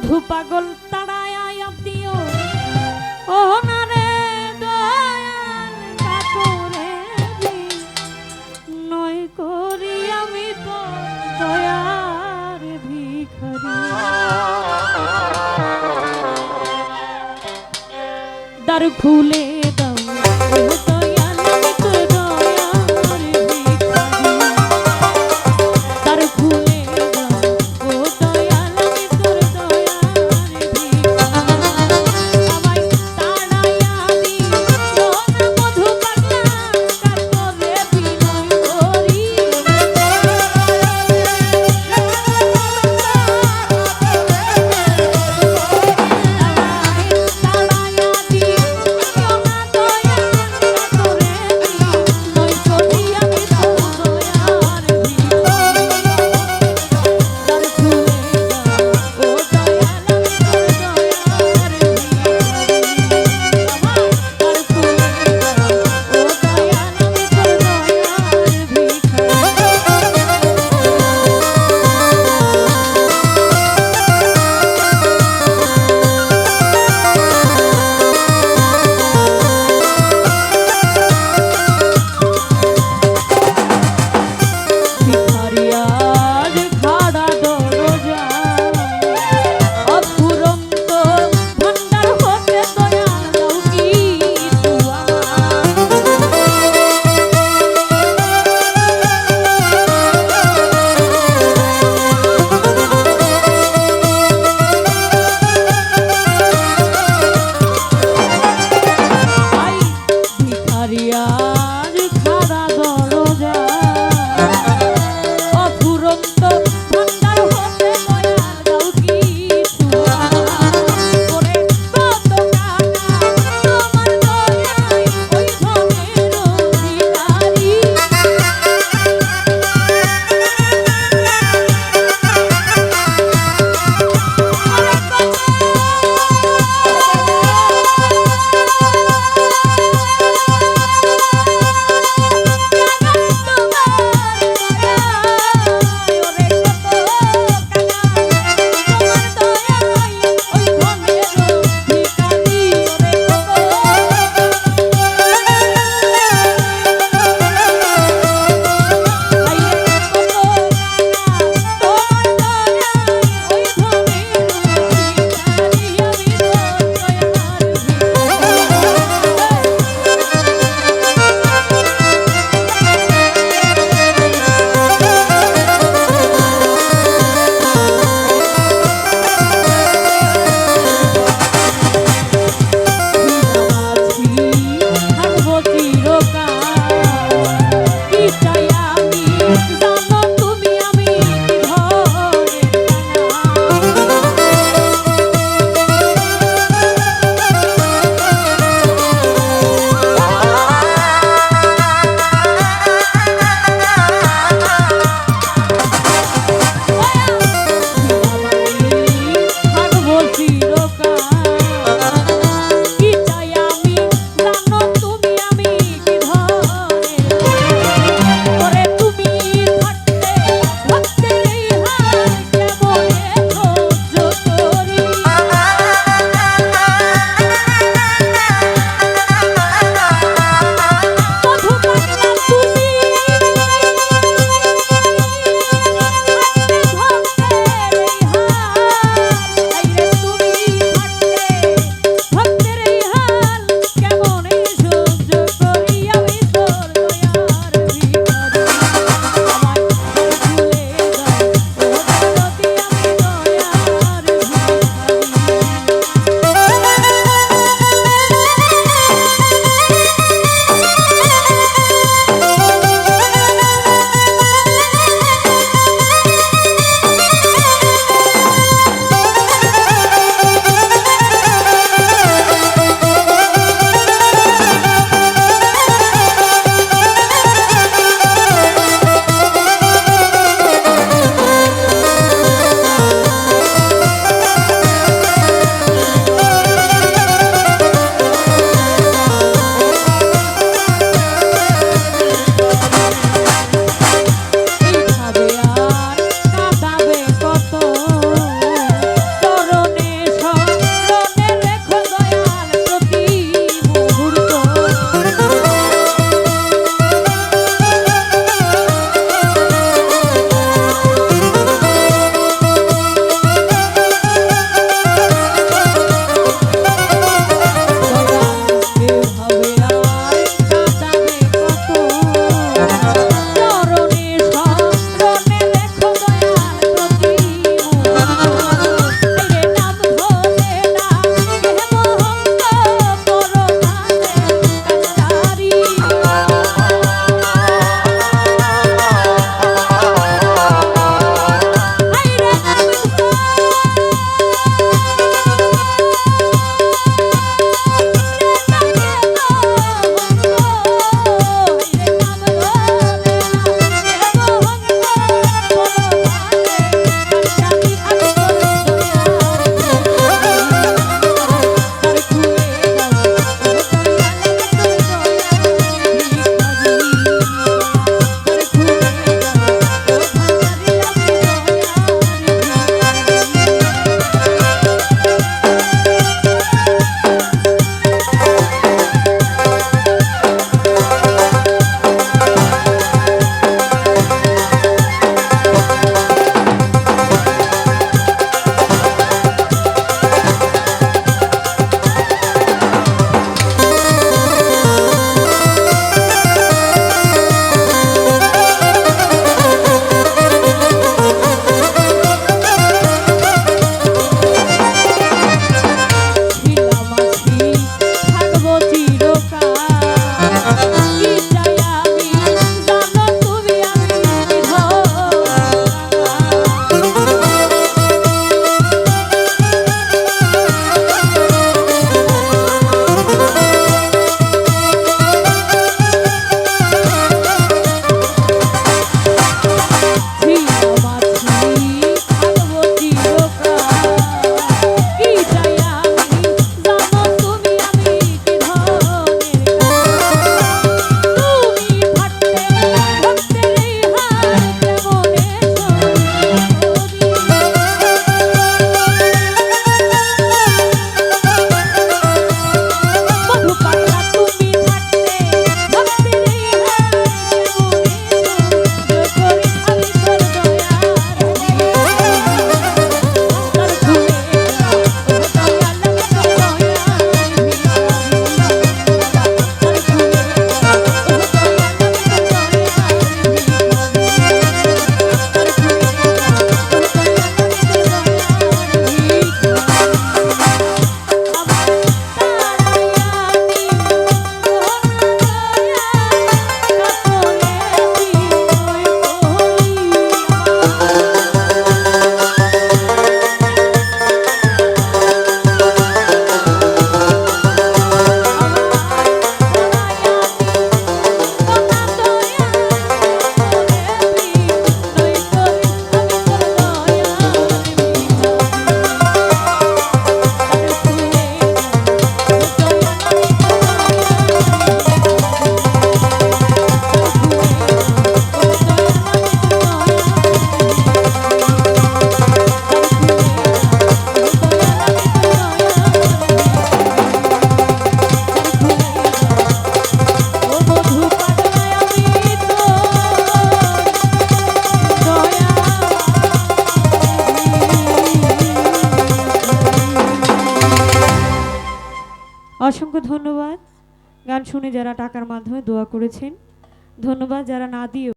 মধু পাগল তাড়ায় দিও। ও না দয়াল কাতরে নয় করি আমি তো দয়ার ভিখারি। খুলে ধন্যবাদ। গান শুনে যারা টাকার মাধ্যমে দোয়া করেছেন ধন্যবাদ। যারা না দিয়েও